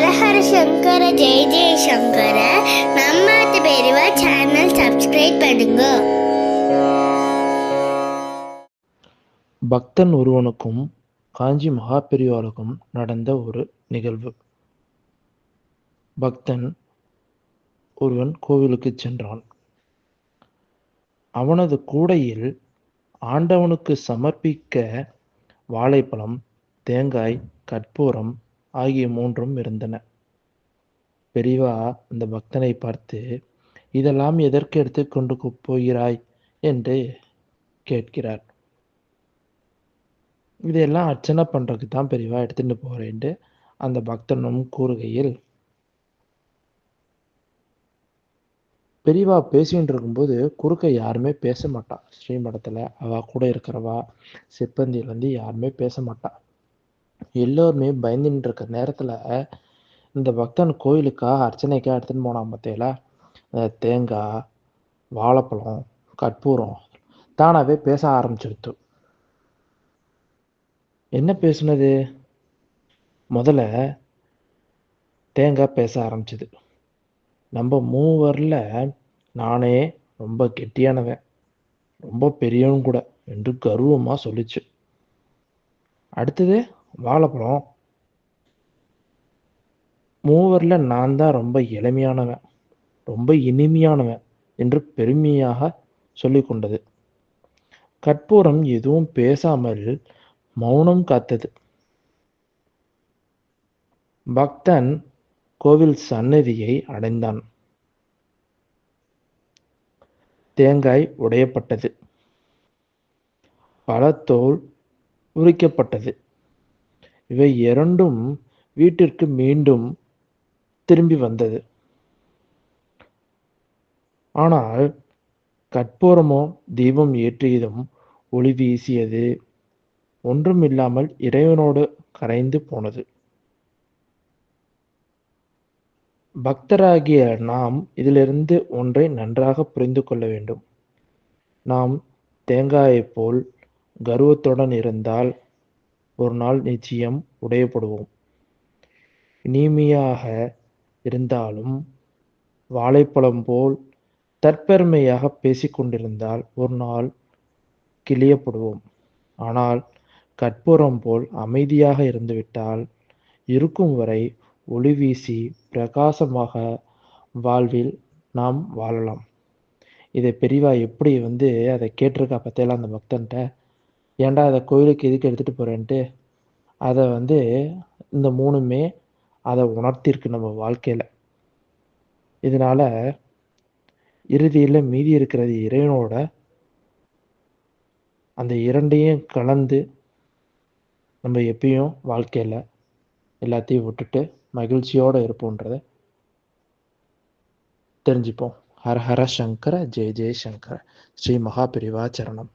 ஹரஹர சங்கர ஜெய ஜெய சங்கர நம்மாத்து பெரியவா channel subscribe பண்ணுங்க பக்தன் ஒருவனுக்கும் காஞ்சி மகா மகாபெரிவாளுக்கும் நடந்த ஒரு நிகழ்வு பக்தன் ஒருவன் கோவிலுக்கு சென்றான் அவனது கூடையில் ஆண்டவனுக்கு சமர்ப்பிக்க வாழைப்பழம் தேங்காய் கற்பூரம் ஆகிய மூன்றும் இருந்தன. பெரியவா அந்த பக்தனை பார்த்து இதெல்லாம் எதற்கு எடுத்துக்கொண்டு போகிறாய்? என்று கேட்கிறார். இதையெல்லாம் அர்ச்சனை பண்றதுக்கு தான் பெரியவா எடுத்துட்டு போறேன்ட்டு அந்த பக்தனும் கூறுகையில் பெரியவா பேசிகிட்டு இருக்கும்போது குறுக்க யாருமே பேச மாட்டா. ஸ்ரீமடத்துல அவ கூட இருக்கிறவா சிப்பந்தியிலேருந்து யாருமே பேச மாட்டா. எல்லோருமே பயந்துட்டு இருக்க நேரத்தில் இந்த பக்தன் கோயிலுக்கா அர்ச்சனைக்கா எடுத்துன்னு போனான் பார்த்தியில தேங்காய் வாழைப்பழம் கற்பூரம் தானாகவே பேச ஆரம்பிச்சிருத்து என்ன பேசுனது? முதல்ல தேங்காய் பேச ஆரம்பிச்சது. நம்ம மூவரில் நானே ரொம்ப கெட்டியானவன். ரொம்ப பெரியவன் கூட என்று கர்வமாக சொல்லிச்சு. அடுத்தது? வாழைப்பழம் மூவரில் நான் தான் ரொம்ப இளமையானவன் ரொம்ப இனிமையானவன் என்று பெருமையாக சொல்லி கொண்டது. கற்பூரம் எதுவும் பேசாமல் மௌனம் காத்தது. பக்தன் கோவில் சன்னதியை அடைந்தான். தேங்காய் உடையப்பட்டது. பழத்தோல் உரிக்கப்பட்டது. இவை இரண்டும் வீட்டிற்கு மீண்டும் திரும்பி வந்தது. ஆனால் கற்பூரமோ தீபம் ஏற்றியதும் ஒளி வீசியது ஒன்றும் இல்லாமல் இறைவனோடு கரைந்து போனது. பக்தராகிய நாம் இதிலிருந்து ஒன்றை நன்றாக புரிந்து கொள்ள வேண்டும். நாம் தேங்காயைப் போல் கர்வத்துடன் இருந்தால் ஒரு நாள் நிச்சயம் உடையப்படுவோம். இனிமையாக இருந்தாலும் வாழைப்பழம் போல் தற்பெருமையாக பேசிக்கொண்டிருந்தால் ஒரு நாள் கிளியப்படுவோம். ஆனால் கற்பூரம் போல் அமைதியாக இருந்துவிட்டால் இருக்கும் வரை ஒளி வீசி பிரகாசமாக வாழ்வில் நாம் வாழலாம். இதை பெரிவா எப்படி வந்து அதை கேட்டிருக்கா பார்த்தேலாம் அந்த பக்தன்ட்ட ஏன்டா அதை கோயிலுக்கு எதுக்கு எடுத்துகிட்டு போகிறேன்ட்டு அதை வந்து இந்த மூணுமே அதை உணர்த்திருக்கு நம்ம வாழ்க்கையில். இதனால் இறுதியில் மீதி இருக்கிறது இறைவனோட அந்த இரண்டையும் கலந்து நம்ம எப்பயும் வாழ்க்கையில் எல்லாத்தையும் விட்டுட்டு மகிழ்ச்சியோடு இருப்போன்றத தெரிஞ்சுப்போம். ஹர ஹர சங்கர ஜெய ஜெய சங்கர. ஸ்ரீ மகாபிரிவா சரணம்.